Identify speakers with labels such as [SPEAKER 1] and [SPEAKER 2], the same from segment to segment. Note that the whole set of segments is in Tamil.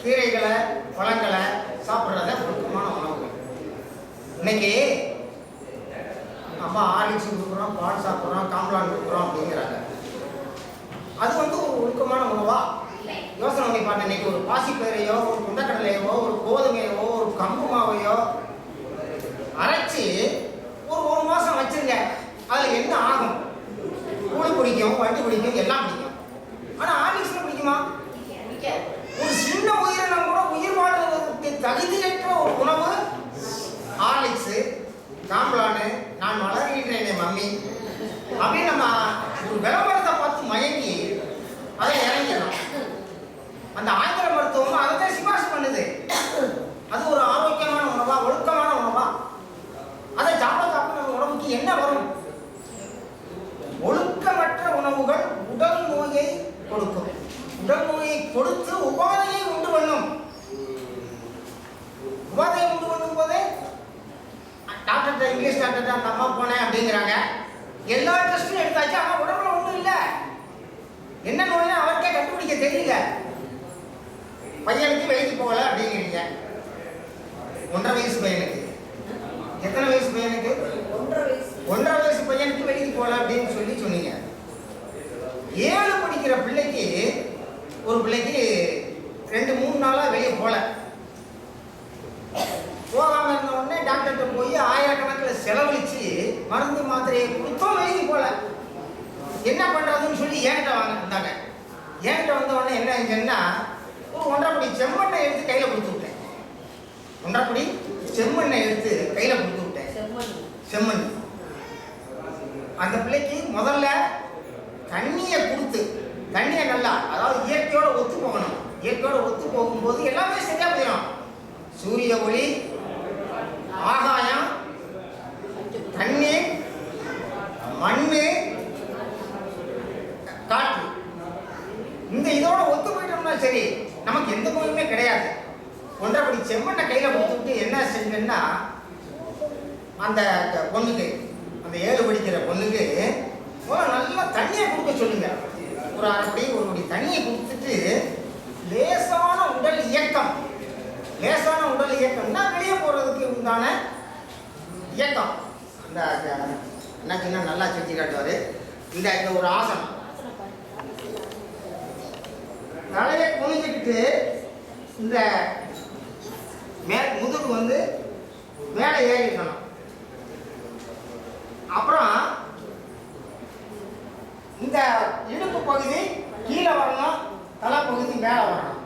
[SPEAKER 1] கீரைகளை பழங்களை சாப்பிட்றத ஒழுக்கமான உணவுகள் இன்னைக்கு அப்பா ஆர்லிக்ஸ் கொடுக்குறோம் பால் சாப்பிட்றோம் காம்ப்ளான் கொடுக்குறோம் அப்படிங்கிறாங்க. அது வந்து ஒரு ஒழுக்கமான உணவா? யோசனை பண்ணி பார்த்தேன் இன்னைக்கு ஒரு பாசிப்பயிரையோ ஒரு குண்டக்கடலையோ ஒரு கோதுமையோ ஒரு கம்பு மாவையோ அரைச்சி ஒரு ஒரு மாசம் வச்சிருங்க. அதுல என்ன ஆகும்? கூழு பிடிக்கும் வண்டி பிடிக்கும் எல்லாம் பிடிக்கும் ஆனா ஆர்லிக்ஸ்ல பிடிக்குமா ஒரு சின்ன உயிரினம் கூட உயிர் வாழ்வதற்கு தகுதியற்ற ஒரு உணவு ஹார்லிக்ஸு சாம்பலானு நான் வளர்கின்றேன் மம்மி. அப்படின்னு நம்ம ஒரு விளம்பரத்தை பார்த்து மயங்கி அதை இறங்கிடலாம். அந்த ஆங்கில மருத்துவம் அதை தான் சிபாரிசு பண்ணுது. அது ஒரு ஆரோக்கியமான உணவா ஒழுக்கமான உணவா அதை சாப்பிட சாப்பிட நம்ம உடம்புக்கு என்ன வரும் ஒழுக்கமற்ற உணவுகள் உடல் நோயை கொடுக்கும் உடல் நோயை கொடுத்து உபாதையை உண்டு பண்ணும் உபாதையை உண்டு பண்ணும் போதே டாக்டர் இங்கிலீஷ் டாக்டர் அந்த அம்மா போனேன் அப்படிங்கிறாங்க. எல்லா டெஸ்ட்டும் எடுத்தாச்சு. ஆனால் உடம்புல ஒன்றும் இல்லை. என்ன நோய்னு அவருக்கே கண்டுபிடிக்க தெரியல. பையனுக்கு வெளிக்கு போகல அப்படிங்கிறீங்க. ஒன்றரை வயசு பையனுக்கு. எத்தனை வயசு பையனுக்கு? ஒன்றரை வயசு. பையனுக்கு வெளிக்கு போகல அப்படின்னு சொல்லி சொன்னீங்க. ஏழு படிக்கிற பிள்ளைக்கு ஒரு பிள்ளைக்கு ரெண்டு மூணு நாளா வெளியே போகல போகாம இருந்த உடனே டாக்டர்கிட்ட போய் ஆயிரக்கணக்கில் செலவழிச்சு மருந்து மாத்திரையை கொடுத்தோம் வெளியே போல. என்ன பண்றதுன்னு சொல்லி ஏன்ட்ட வாங்க வந்தாங்க ஏன்ட்ட வந்த உடனே என்ன செஞ்சேன்னா ஒரு ஒன்றரை செம்மண்ணை எடுத்து கையில கொடுத்து விட்டேன். ஒன்றரை செம்மண்ணை எடுத்து கையில கொடுத்து விட்டேன். செம்மண். அந்த பிள்ளைக்கு முதல்ல தண்ணியை கொடுத்து தண்ணியை நல்லா அதாவது இயற்கையோட ஒத்து போகணும். இயற்கையோட ஒத்து போகும்போது எல்லாமே சரியா போயிடும். சூரிய ஒளி ஆகாயம் தண்ணீர் மண்ணு காற்று. இந்த இதோட ஒத்து போயிட்டோம்னா சரி நமக்கு எந்த நோயுமே கிடையாது. ஒன்றபடி செம்மண்ணை கையில கொடுத்துட்டு என்ன செஞ்சேன்னா அந்த பொண்ணுக்கு அந்த ஏழு படிக்கிற பொண்ணுக்கு நல்லா தண்ணியை கொடுக்க சொல்லுங்க. ஒரு அரைப்படி ஒரு படி தண்ணியை கொடுத்துட்டு லேசான உடல் இயக்கம். லேசான உடல் இயக்கம்னா வெளியே போகிறதுக்கு உண்டான இயக்கம். இந்த என்ன சின்ன நல்லா செஞ்சு காட்டுவார். இந்த இந்த ஒரு ஆசனம். தலையை குனிஞ்சிக்கிட்டு இந்த மே முதுகு வந்து மேலே ஏறிக்கணும் அப்புறம் இந்த இடுப்பு பகுதி கீழே வரணும் தலைப்பகுதி பகுதி மேலே வரணும்.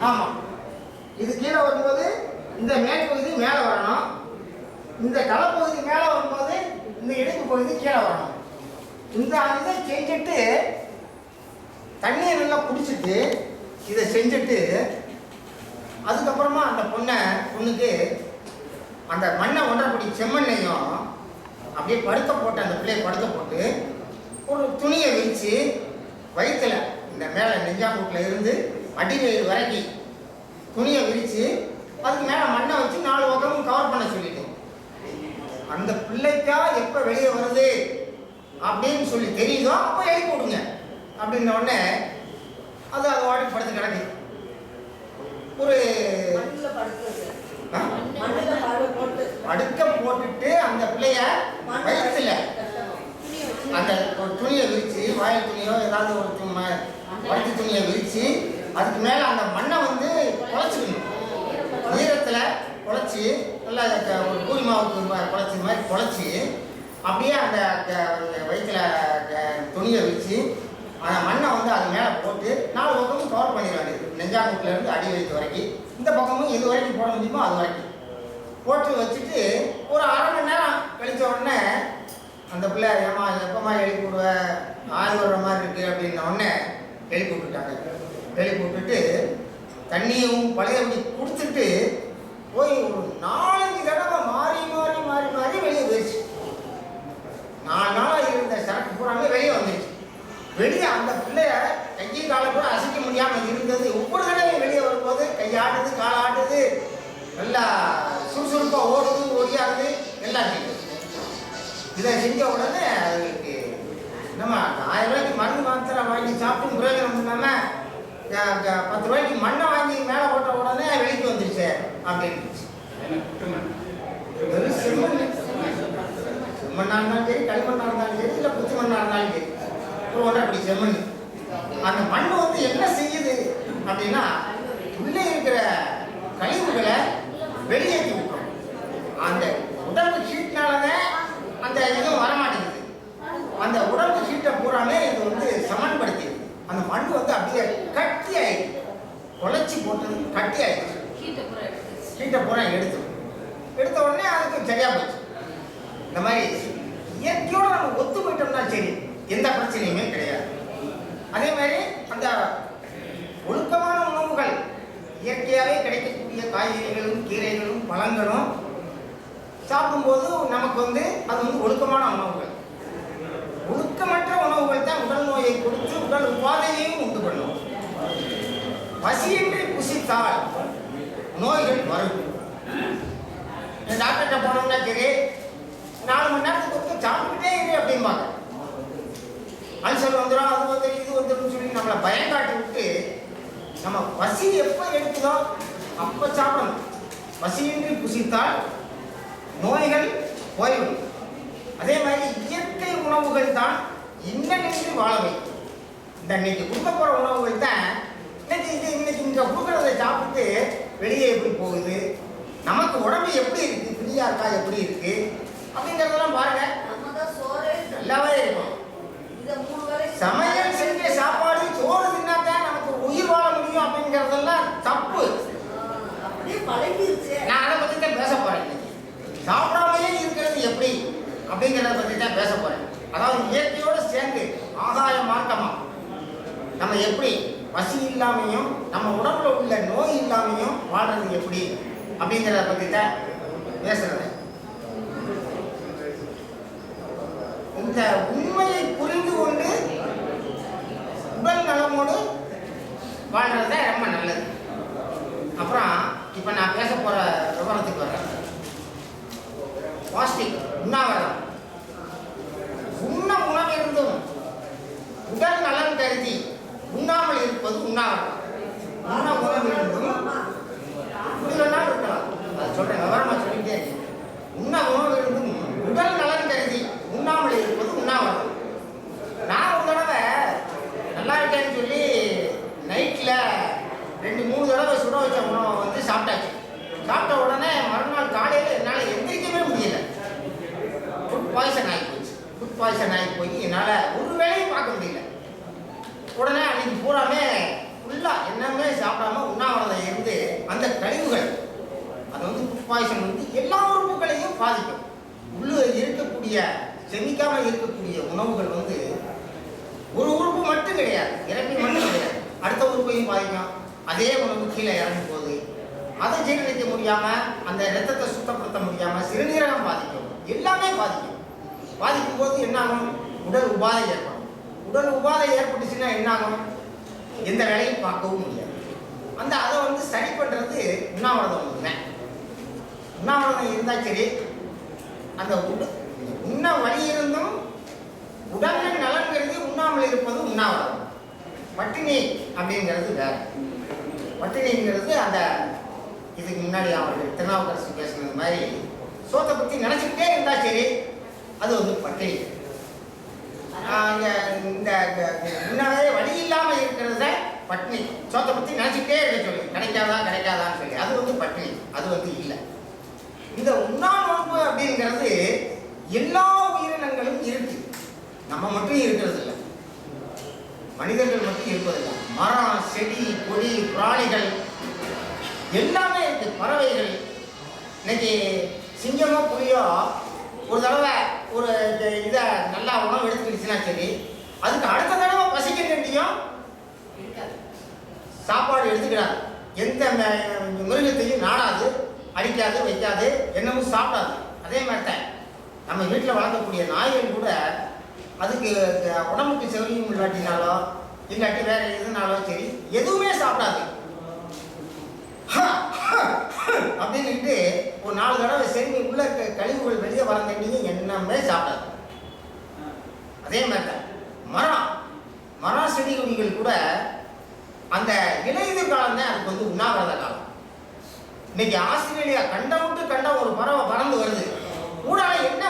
[SPEAKER 1] ஆமா. இது கீழே வரும்போது இந்த மேற்பகுதி மேலே வரணும். இந்த தலைப்பகுதி மேலே வரும்போது இந்த இடுப்பு பகுதி கீழே வரணும். இந்த இதை செஞ்சுட்டு தண்ணியை நல்லா குடிச்சிட்டு இதை செஞ்சுட்டு அதுக்கப்புறமா அந்த பொண்ணை பொண்ணுக்கு அந்த மண்ணை ஒன்றரைப்படி செம்மண்ணையும் அப்படியே படுத்த போட்டு அந்த பிள்ளையை படுத்த போட்டு ஒரு துணியை விரித்து வயிற்றுல இந்த மேலே நெஞ்சாம்பூட்டில் இருந்து அடிவயிறு வரைக்கும் துணியை விரித்து அதுக்கு மேலே மண்ணை வச்சு நாலு பக்கமும் கவர் பண்ண சொல்லிட்டோம் அந்த பிள்ளைக்கா எப்போ வெளியே வருது அப்படின்னு சொல்லி தெரியுதோ அப்போ எழுப்பி விடுங்க. அப்படின்ன உடனே அது அது வாடி படுத்து கிடக்கு. ஒரு ஆ? படுக்க போட்டுட்டு அந்த பிள்ளைய வயிற்றுல அந்த துணியை விரிச்சு வாயில் துணியோ ஏதாவது ஒரு பருத்தி துணியை விரிச்சு அதுக்கு மேலே அந்த மண்ணை வந்து குழச்சிக்கணும் ஈரத்தில் குழச்சி நல்லா ஒரு பூரி மாவுக்கு ம- குழச்சி மாதிரி குழச்சி அப்படியே அந்த வயிற்றுல துணியை வச்சு அந்த மண்ணை வந்து அது மேலே போட்டு நாலு பக்கமும் கவர் பண்ணிட வேண்டியது. நெஞ்சாங்குட்டில அடி வயிற்று வரைக்கும். இந்த பக்கமும் இது வரைக்கும் போட முடியுமோ அது வரைக்கும். போட்டு வச்சுட்டு ஒரு அரை மணி நேரம் கழிச்ச உடனே அந்த பிள்ளை ஏமா எப்பமா எழுப்பி விடுவ ஆறு வர்ற மாதிரி இருக்குது அப்படின்ன உடனே வெளி போட்டுட்டாங்க வெளி போட்டுட்டு தண்ணியும் பழையபடி கொடுத்துட்டு போய் ஒரு நாலஞ்சு தடவை மாறி மாறி மாறி மாறி வெளியே போயிடுச்சு நாலு நாளாக இருந்த சரக்கு பூராமே வெளியே வந்துடுச்சு வெளியே அந்த பிள்ளைய கையை காலை கூட அசைக்க முடியாமல் இருந்தது. ஒவ்வொரு தடவை வெளியே வரும்போது கையாடுது காலாடுது நல்லா சுறுசுறுப்பாக ஓடுது ஓடியாடுது எல்லாம் செய்யுது இதை செஞ்ச உடனே அதுக்கு என்னம்மா ஆயிரம் ரூபாய்க்கு மருந்து மாத்திரை வாங்கி சாப்பிட்டு பிரயோஜனம் இல்லாம க- க- பத்து ரூபாய்க்கு மண்ணை வாங்கி மேலே போட்ட உடனே வெளிக்கு வந்துருச்சு அப்படின்னு வெறும் செம்மண் செம்மண்ணா இருந்தாலும் சரி களிமண்ணா இருந்தாலும் சரி இல்லை புத்தி மண்ணா இருந்தாலும் சரி ஒரு ஒன்றரை அப்படி செம்மண் அந்த மண் வந்து என்ன செய்யுது அப்படின்னா உள்ளே இருக்கிற கழிவுகளை வெளியேற்றி விட்டுரும் அந்த உடம்பு ஹீட்னாலதான் அந்த இதுவும் வரமாட்டேங்குது. அந்த உடம்பு ஹீட்டை பூராமே இது வந்து சமன்படுத்திடுது. அந்த மண் வந்து அப்படியே கட்டி ஆயிடுது குழச்சி போட்டது கட்டி ஆயிடுச்சு ஹீட்டை பூரா எடுத்து எடுத்த உடனே அதுக்கு சரியா போச்சு. இந்த மாதிரி இயற்கையோட நம்ம ஒத்து போயிட்டோம்னா சரி எந்த பிரச்சனையுமே கிடையாது. அதே மாதிரி அந்த ஒழுக்கமான உணவுகள் இயற்கையாகவே கிடைக்கக்கூடிய காய்கறிகளும் கீரைகளும் பழங்களும் சாப்பிடும்போது நமக்கு வந்து அது வந்து ஒழுக்கமான உணவுகள். ஒழுக்கமற்ற உணவுகள் தான் உடல் நோயை கொடுத்து உடல் உபாதையையும் உண்டு பண்ணும். பசியின்றி புசித்தால் நோய்கள் வரும். இந்த டாக்டர்கிட்ட போனோம்னா சரி நாலு மணி நேரத்துக்கு ஒருத்தர் சாப்பிட்டுட்டே இரு அப்படிம்பாங்க. அல்சர் வந்துடும் அது வந்துடும் இது வந்துடும் சொல்லி நம்மளை பயம் காட்டி விட்டு நம்ம பசி எப்போ எடுக்குதோ அப்போ சாப்பிடணும். பசியின்றி புசித்தால் நோய்கள் போய்விடும். அதே மாதிரி இயற்கை உணவுகள் தான் இன்னின்றி வாழ வைக்கும் இந்த இன்னைக்கு கொடுக்க போகிற உணவுகள் தான் இன்னைக்கு இது இன்னைக்கு இங்கே கொடுக்குறத சாப்பிட்டு வெளியே எப்படி போகுது? நமக்கு உடம்பு எப்படி இருக்குது ஃப்ரீயாக இருக்கா? எப்படி இருக்குது அப்படிங்கிறதெல்லாம் பாருங்கள் நல்லாவே இருக்கும் சமையல் செஞ்ச சாப்பாடு சோறு தின்னாதான் நமக்கு உயிர் வாழ முடியும் அப்படிங்கிறதெல்லாம் தப்பு நான் அதை பற்றி தான் பேச போறேன் இன்னைக்கு. சாப்பிடாமலே இருக்கிறது எப்படி அப்படிங்கிறத பற்றி தான் பேச போகிறேன் அதாவது இயற்கையோடு சேர்ந்து ஆதாய மார்க்கமாக நம்ம எப்படி பசி இல்லாமையும் நம்ம உடம்புல உள்ள நோய் இல்லாமையும் வாழ்றது எப்படி? அப்படிங்கிறத பற்றி தான் பேசுறது இந்த உண்மையை புரிந்து கொண்டு உடல் நலமோடு வாழ்றது தான் ரொம்ப நல்லது. அப்புறம் இப்போ நான் பேச போகிற விவரத்துக்கு வரேன். பாஸ்டிக் உண்ணாவிரதம் உண்ண உணவிருந்தும் உடல் நலன் கருதி உண்ணாமல் இருப்பது உண்ணாவிரதம் உண்ண உணவிருந்தும் இப்படி வேணாலும் இருக்கலாம் அது சொல்றேன் விவரமா சொல்லிட்டே இருக்கேன். உண்ண உணவிருந்தும் உடல் நலன் கருதி உண்ணாமல் இருப்பது உண்ணாவிரதம் நான் ஒரு தடவை நல்லா இருக்கேன்னு சொல்லி நைட்டில் ரெண்டு மூணு தடவை சுட வச்ச உணவை வந்து சாப்பிட்டாச்சு சாப்பிட்ட உடனே மறுநாள் காலையில் என்னால் எந்திரிக்கவே முடியல ஃபுட் பாய்சன் ஆகி போச்சு ஃபுட் பாய்சன் ஆகி போய் என்னால் ஒரு வேலையும் பார்க்க முடியல உடனே அன்னைக்கு பூராமே ஃபுல்லாக என்னமே சாப்பிடாம உண்ணாவிரதம் இருந்து அந்த கழிவுகள் அது வந்து ஃபுட் பாய்சன் வந்து எல்லா உறுப்புகளையும் பாதிக்கும் உள்ள இருக்கக்கூடிய செமிக்காம இருக்கக்கூடிய உணவுகள் வந்து ஒரு உறுப்பு மட்டும் கிடையாது. இறப்பி மட்டும் கிடையாது. அடுத்த உறுப்பையும் பாதிக்கும். அதே உணவு கீழே இறங்கும் போது அதை ஜீரணிக்க முடியாம அந்த ரத்தத்தை சுத்தப்படுத்த முடியாம சிறுநீரகம் பாதிக்கும். எல்லாமே பாதிக்கும். பாதிக்கும் போது என்னாகும் உடல் உபாதை ஏற்படும். உடல் உபாதை ஏற்பட்டுச்சுன்னா என்ன ஆகும்? எந்த வேலையும் பார்க்கவும் முடியாது. அந்த அதை வந்து சரி பண்றது உண்ணாவிரதம் இல்லை. உண்ணாவிரதம் இருந்தா சரி. அந்த உடல் உண்ண வழி இருந்தும் உடலின் நலன் கருதி உண்ணாமல் இருப்பது உண்ணாவிரதம். பட்டினி அப்படிங்கிறது வேற. பட்டினிங்கிறது அந்த இதுக்கு முன்னாடி அவர்கள் திருநாவுக்கரசு பேசுனது மாதிரி சோத்தை பற்றி நினச்சிக்கிட்டே இருந்தா சரி அது வந்து பட்டினி. இந்த முன்னாலே வழி இல்லாமல் இருக்கிறத பட்டினி. சோத்தை பற்றி நினச்சிக்கிட்டே இருக்க சொல்லி. கிடைக்காதா கிடைக்காதான்னு சொல்லி. அது வந்து பட்டினி. அது வந்து இல்லை. இந்த உண்ணா நோன்பு அப்படிங்கிறது எல்லா உயிரினங்களும் இருக்கு. நம்ம மட்டும் இருக்கிறது இல்லை மனிதர்கள் மட்டும் இருப்பதில்லை. மரம் செடி கொடி பிராணிகள் எல்லாமே இருக்கு. பறவைகள். இன்னைக்கு சிங்கமோ புலியோ ஒரு தடவை ஒரு இதை நல்லா உணவு எடுத்துக்கிடுச்சுன்னா சரி அதுக்கு அடுத்த தடவை பசிக்கின்றியும் சாப்பாடு எடுத்துக்கிறாது எந்த மிருகத்தையும் நாடாது அடிக்காது வைக்காது என்னமும் சாப்பிடாது. அதே மாதிரி தான் நம்ம வீட்டில் வளர்க்கக்கூடிய நாய்கள் கூட அதுக்கு உடம்புக்கு செவியும் இல்லாட்டினாலோ இல்லாட்டி வேற எதுனாலோ சரி எதுவுமே சாப்பிடாது. அப்படின்னுட்டு ஒரு நாலு தடவை செஞ்சு உள்ள இருக்க கழிவுகள் வெளியே வரந்தண்டியும் என்னமே சாப்பிடாது. அதே மாதிரி தான் மரம். மரம் செடி கொடிகள் கூட அந்த இலையுதிர் காலம் தான் அதுக்கு வந்து உண்ணாவிரத காலம். இன்னைக்கு ஆஸ்திரேலியா கண்டம் விட்டு கண்டம் ஒரு பறவை பறந்து வருது. கூட என்ன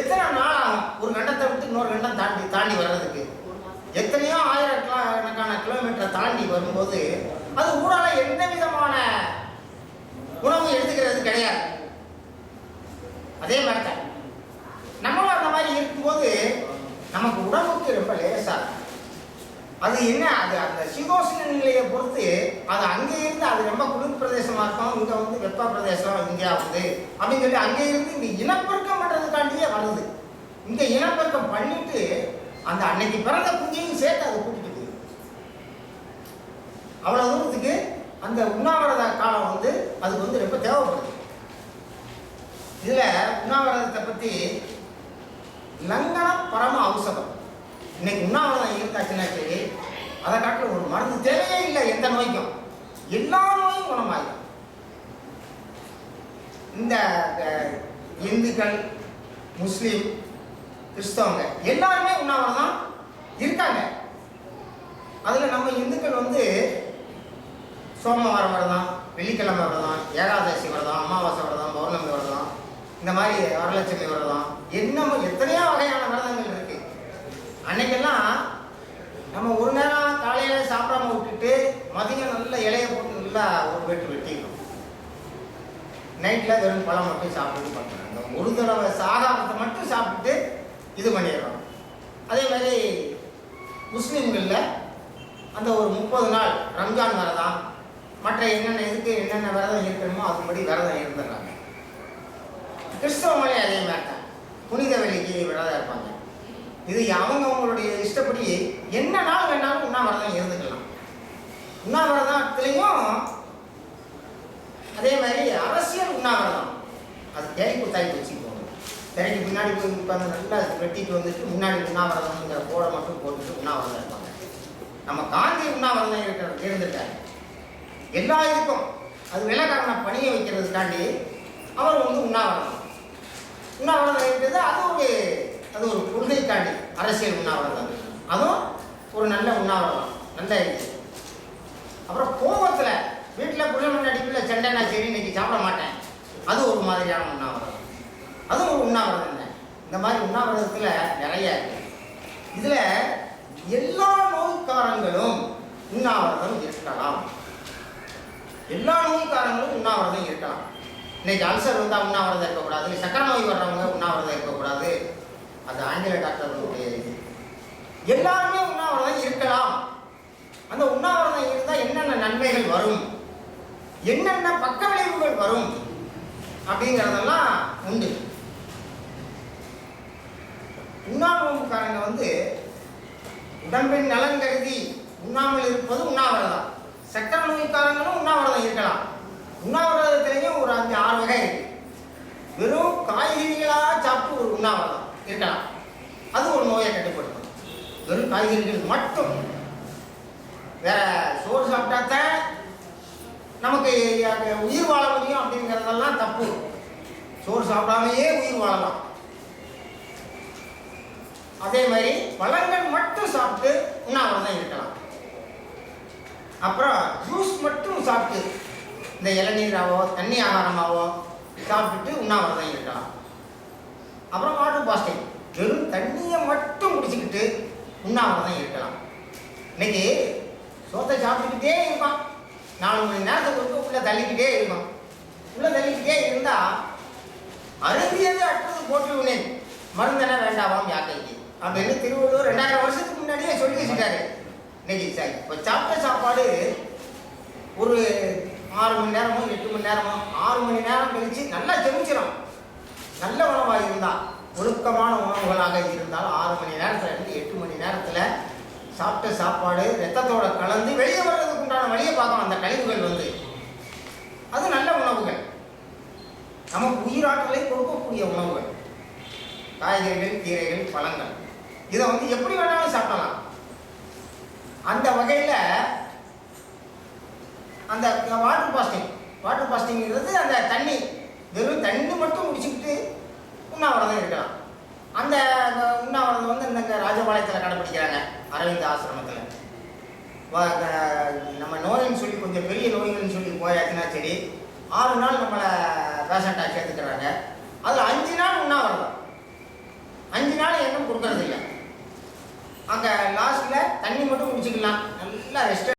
[SPEAKER 1] எத்தனை நாள் ஒரு கண்டத்தை விட்டு இன்னொரு கண்டம் தாண்டி தாண்டி வர்றதுக்கு? எத்தனையோ ஆயிரக்கணக்கான கிலோமீட்டரை தாண்டி வரும்போது அது ஊடால எந்த விதமான உணவு எடுத்துக்கிறது கிடையாது. அதே மாதிரி தான் நம்மளும் அந்த மாதிரி இருக்கும்போது நமக்கு உடம்புக்கு ரொம்ப லேசாக இருக்கும். அது என்ன? அது அந்த சீதோஷண நிலையை பொறுத்து அது அங்கே இருந்து அது ரொம்ப குளிர் பிரதேசமாக இருக்கும் இங்கே வந்து வெப்ப பிரதேசம் இங்கே ஆகுது அப்படின்னு சொல்லி அங்கே இருந்து இங்கே இனப்பெருக்கம் பண்றதுக்காண்டியே வருது இந்த இனப்பெருக்கம் பண்ணிட்டு அந்த அன்னைக்கு பிறந்த குஞ்சையும் சேர்த்து அதை கூட்டிட்டு போகுது அவ்வளவு தூரத்துக்கு அந்த உண்ணாவிரத காலம் வந்து அதுக்கு வந்து ரொம்ப தேவைப்படுது. இதுல உண்ணாவிரதத்தை பத்தி லங்கன பரம அவசரம் இன்னைக்கு உண்ணாவிரதம் இருந்தாச்சுன்னா சரி அதை காட்டில் ஒரு மருந்து தேவையே இல்லை எந்த நோய்க்கும். எல்லா நோயும் குணமாயிடும் இந்த இந்துக்கள் முஸ்லீம் கிறிஸ்தவங்க எல்லாருமே உண்ணாவிரதம் இருக்காங்க. அதில் நம்ம இந்துக்கள் வந்து சோமவாரம் விரதம் வெள்ளிக்கிழமை விரதம் ஏகாதசி விரதம் அமாவாசை விரதம் பௌர்ணமி விரதம் இந்த மாதிரி வரலட்சுமி விரதம் என்னமோ எத்தனையோ வகையான விரதங்கள் இருக்கு. அன்னைக்கெல்லாம் நம்ம ஒரு நேரம் காலையில் சாப்பிடாம விட்டுட்டு மதியம் நல்ல இலையை போட்டு நல்லா ஒரு வெட்டு வெட்டிக்கணும் நைட்டில் வெறும் பழம் மட்டும் சாப்பிட்டு பண்ணுறாங்க ஒரு தடவை சாகாரத்தை மட்டும் சாப்பிட்டுட்டு இது பண்ணிடுறோம் அதே மாதிரி முஸ்லீம்களில் அந்த ஒரு முப்பது நாள் ரம்ஜான் விரதம் மற்ற என்னென்ன இதுக்கு என்னென்ன விரதம் இருக்கணுமோ அதுபடி விரதம் இருந்துடுறாங்க. கிறிஸ்தவங்களே அதே மாதிரி தான் புனித வெள்ளிக்கு விரதம் இருப்பாங்க. இது அவங்க அவங்களுடைய இஷ்டப்படி என்ன நாள் வேணாலும் உண்ணாவிரதம் இருந்துக்கலாம். உண்ணாவிரதத்துலேயும் அதே மாதிரி அரசு உண்ணாவிரதம். அது தேய்ப்பு குத்தாய் வச்சுக்கோங்க. போகணும் திரைக்கு பின்னாடி போய் உட்காந்து நல்லா வெட்டிட்டு வந்துட்டு முன்னாடி உண்ணாவிரதம்ங்கிற போட மட்டும் போட்டுட்டு உண்ணாவிரதம் இருப்பாங்க. நம்ம காந்தி உண்ணாவிரதம் இருக்கிற இருந்துட்டார் எல்லா இதுக்கும் அது வெள்ளக்காரனை பணிய வைக்கிறதுக்காண்டி அவர் வந்து உண்ணாவிரதம். உண்ணாவிரதம் இருக்கிறது அது ஒரு அது ஒரு கொள்கைக்காண்டி. அரசியல் உண்ணாவிரதம். அதுவும் ஒரு நல்ல உண்ணாவிரதம். நல்ல இது அப்புறம் கோபத்தில் வீட்டில் புள்ள முன்னாடிக்குள்ள சண்டைனா சரி இன்னைக்கு சாப்பிட மாட்டேன். அது ஒரு மாதிரியான உண்ணாவிரதம். அதுவும் ஒரு உண்ணாவிரதம் தான் இந்த மாதிரி உண்ணாவிரதத்தில் நிறைய இருக்கு. இதில் எல்லா நோய்க்காரங்களும் உண்ணாவிரதம் இருக்கலாம். எல்லா நோய்க்காரங்களும் உண்ணாவிரதம் இருக்கலாம். இன்னைக்கு அல்சர் வந்தால் உண்ணாவிரதம் இருக்கக்கூடாது. சக்கரை நோய் வர்றவங்க உண்ணாவிரதம் இருக்கக்கூடாது. அது ஆங்கில டாக்டர்களுடைய இது. எல்லாருமே உண்ணாவிரதம் இருக்கலாம். அந்த உண்ணாவிரதம் இருந்தால் என்னென்ன நன்மைகள் வரும்? என்னென்ன பக்க விளைவுகள் வரும்? அப்படிங்கிறதெல்லாம் உண்டு. உண்ணாவிரதக்காரங்க வந்து உடம்பின் நலன் கருதி உண்ணாமல் இருப்பது உண்ணாவிரதம். சக்கர நோய்க்காரங்களும் உண்ணாவிரதம் இருக்கலாம். உண்ணாவிரதத்திலையும் ஒரு அஞ்சு ஆறு வகை இருக்கு. வெறும் காய்கறிகளாக சாப்பிட்டு ஒரு உண்ணாவிரதம் இருக்கலாம். அது ஒரு நோயை கட்டுப்படுத்தும். வெறும் காய்கறிகள் மட்டும். வேற சோறு சாப்பிட்டாத்தான் நமக்கு உயிர் வாழ முடியும் அப்படிங்கிறதெல்லாம் தப்பு. சோறு சாப்பிடாமையே உயிர் வாழலாம். அதே மாதிரி பழங்கள் மட்டும் சாப்பிட்டு உண்ணாவிரதம் இருக்கலாம். அப்புறம் ஜூஸ் மட்டும் சாப்பிட்டு இந்த இளநீராவோ தண்ணி ஆகாரமாவோ சாப்பிட்டுட்டு உண்ணாவிரதம் இருக்கலாம். அப்புறம் வாட்டர் பாஸ்டிங் வெறும் தண்ணியை மட்டும் குடிச்சுக்கிட்டு உண்ணாவிரதம் இருக்கலாம். இன்னைக்கு சோத்தை சாப்பிட்டுக்கிட்டே இருப்பான். நாலு மணி நேரத்துக்கு ஒருக்க உள்ள தள்ளிக்கிட்டே இருக்கும் உள்ள தள்ளிக்கிட்டே இருந்தா அருந்தியது அற்றது போட்டுவினேன் மருந்தெல்லாம் வேண்டாமாம் யாக்கைக்கு. அப்படின்னு திருவள்ளுவர் ரெண்டாயிரம் வருஷத்துக்கு முன்னாடியே சொல்லி வச்சுட்டாரு. இன்னைக்கு சார் இப்போ சாப்பிட்ட சாப்பாடு ஒரு ஆறு மணி நேரமோ எட்டு மணி நேரமோ ஆறு மணி நேரம் கழிச்சு நல்லா ஜெமிச்சிடும் நல்ல உணவாக இருந்தால் ஒழுக்கமான உணவுகளாக இருந்தால் ஆறு மணி நேரத்துல இருந்து எட்டு மணி நேரத்தில் சாப்பிட்ட சாப்பாடு ரத்தத்தோட கலந்து வெளியே வர்றது உண்டான வழியை பார்க்கணும். அந்த கழிவுகள் வந்து. அது நல்ல உணவுகள். நமக்கு உயிராற்றலை கொடுக்கக்கூடிய உணவுகள். காய்கறிகள் கீரைகள் பழங்கள். இதை வந்து எப்படி வேணாலும் சாப்பிடலாம். அந்த வகையில் அந்த வாட்டர் பாஸ்டிங் வாட்டர் பாஸ்டிங்கிறது அந்த தண்ணி வெறும் தண்ணி மட்டும் குடிச்சுக்கிட்டு உண்ணாவிரதம் இருக்கலாம். அந்த உண்ணாவிரதம் வந்து இந்த ராஜபாளையம் அரவிந்த் ஆசிரமத்தில். நம்ம நோயின்னு சொல்லி கொஞ்சம் பெரிய நோய்கள்னு சொல்லி போயாச்சுன்னா சரி ஆறு நாள் நம்மளை பேஷண்ட்டாக சேர்த்துக்கிறாங்க. அதில் அஞ்சு நாள் உண்ணாவிரதம் அஞ்சு நாள் எதுவும் கொடுக்கறதில்ல. அங்கே லாஸ்ட்டில் தண்ணி மட்டும் குடிச்சிக்கலாம். நல்லா ரெஸ்ட்